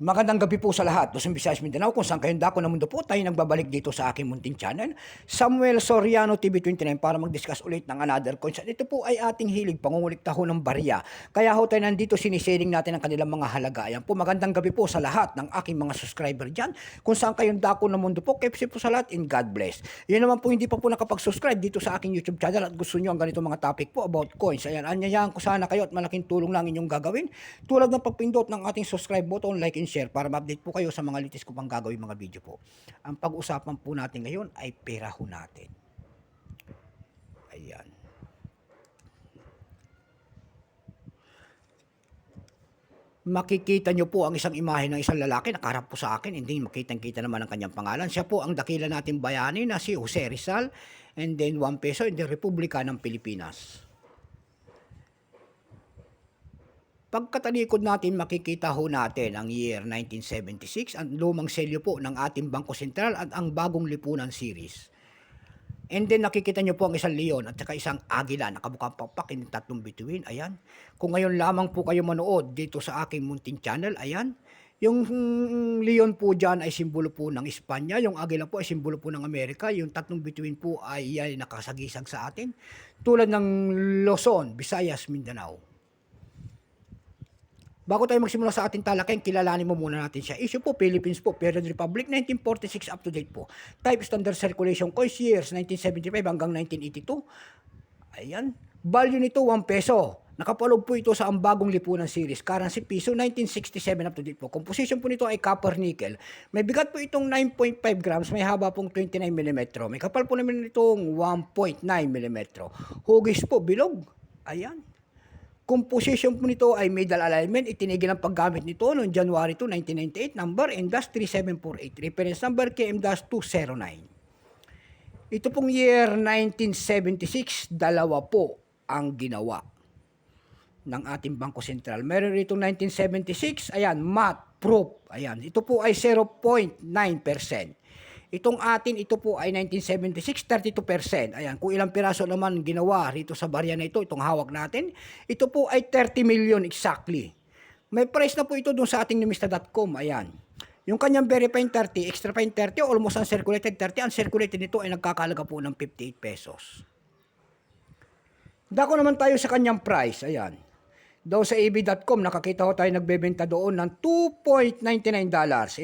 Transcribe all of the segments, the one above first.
Magandang gabi po sa lahat. Luzon, Visayas, Mindanao. Kung saan kayong dako ng mundo po, tayo nagbabalik dito sa aking munting channel, Samuel Soriano TV29 para mag-discuss ulit ng another. At ito po ay ating hilig, pangungulikta ho ng barya. Kaya ho tayo nandito, siniselling natin ang kanilang mga halaga. Ayan po, magandang gabi po sa lahat ng aking mga subscriber dyan. Kung saan kayong dako ng mundo po, keep safe po sa lahat and God bless. Yun naman po, hindi pa po nakapag-subscribe dito sa aking YouTube channel at gusto nyo ang ganito mga topic po about coins. Ayan, anyayahan ko sana kayo at malaking tulong lang inyong gagawin. Tulad ng pagpindot ng ating subscribe button, like and share para ma-update po kayo sa mga litis ko pang gagawin mga video po. Ang pag-usapan po natin ngayon ay pera ho natin. Ayan. Makikita nyo po ang isang imahe ng isang lalaki nakaharap po sa akin. Hindi makitang-kita naman ang kanyang pangalan. Siya po ang dakila natin bayani na si Jose Rizal and then 1 peso in the Republika ng Pilipinas. Pagkatalikod natin, makikita ho natin ang year 1976, ang lumang selyo po ng ating Bangko Sentral at ang bagong lipunan series. And then nakikita nyo po ang isang leon at saka isang agila, nakabukang pakpak, yung tatlong bituin, ayan. Kung ngayon lamang po kayo manood dito sa aking munting channel, ayan. Yung leon po dyan ay simbolo po ng Espanya, yung agila po ay simbolo po ng Amerika, yung tatlong bituin po ay, ay nakasagisag sa atin. Tulad ng Luzon, Visayas, Mindanao. Bago tayo magsimula sa ating talakayan, kilalanin mo muna natin siya. Issue po, Philippines po, Period Republic, 1946 up to date po. Type Standard Circulation Coins years, 1975 hanggang 1982. Ayan. Value nito, 1 peso. Nakapalog po ito sa ang bagong lipunan series. Currency piso, 1967 up to date po. Composition po nito ay copper nickel. May bigat po itong 9.5 grams, may haba pong 29 mm. May kapal po naman itong 1.9 mm. Hugis po, bilog. Ayan. Composition po nito ay medal alignment. Itinigil ang paggamit nito noong January 2, 1998. Number NDAS3748. Reference number KM-209. Ito pong year 1976, dalawa po ang ginawa ng ating Bangko Sentral. Meron rito 1976, ayan, math proof. Ayan, ito po ay 0.9%. Itong atin, ito po ay 1976, 32%. Ayan, kung ilang piraso naman ginawa rito sa barya na ito, itong hawak natin, ito po ay 30 million exactly. May price na po ito dun sa ating nimista.com. Ayan. Yung kanyang very fine 30, extra fine 30, almost uncirculated 30, uncirculated nito ay nagkakalaga po ng 58 pesos. Dako naman tayo sa kanyang price. Ayan. Daw sa ab.com, nakakita ko tayo nagbebenta doon ng $2.99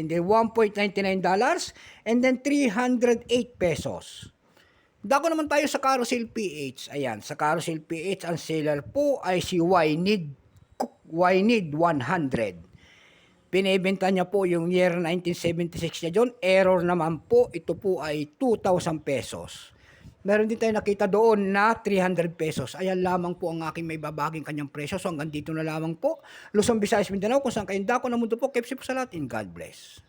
and then $1.99 and then 308 pesos. Dako naman tayo sa Carousel PH. Ayan, sa Carousel PH, ang seller po ay si Ynid, Ynid 100. Pinibenta niya po yung year 1976 niya doon. Error naman po, ito po ay 2,000 pesos. Meron din tayo nakita doon na 300 pesos. Ayan lamang po ang aking may babaging kanyang presyo. So hanggang dito na lamang po. Luzon, Visayas, Mindanao. Kung saan kayong dako na mundo po. Keep safe po sa lahat. And God bless.